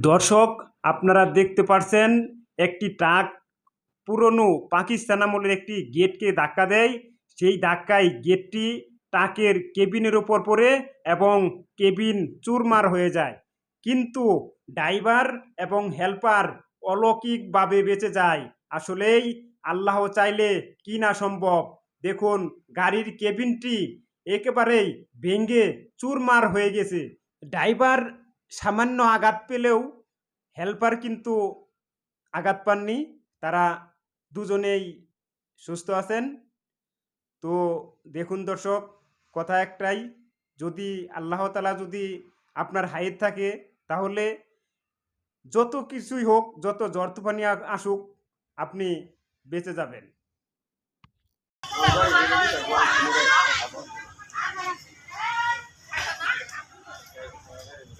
দর্শক, আপনারা দেখতে পারছেন, একটি ট্রাক পুরনো পাকিস্তান আমলের একটি গেটকে ধাক্কা দেয়। সেই ধাক্কায় গেটটি ট্রাকের কেবিনের ওপর পড়ে এবং কেবিন চুরমার হয়ে যায়। কিন্তু ড্রাইভার এবং হেল্পার অলৌকিকভাবে বেঁচে যায়। আসলেই আল্লাহ চাইলে কি না সম্ভব? দেখুন, গাড়ির কেবিনটি একেবারেই ভেঙে চুরমার হয়ে গেছে। ড্রাইভার সামান্য আঘাত পেলেও হেল্পার কিন্তু আঘাত পাননি। তারা দুজনেই সুস্থ আছেন। তো দেখুন দর্শক, কথা একটাই, যদি আল্লাহ তালা যদি আপনার হাইট থাকে, তাহলে যত কিছুই হোক, যত জ্বর তুফানি আসুক, আপনি বেঁচে যাবেন।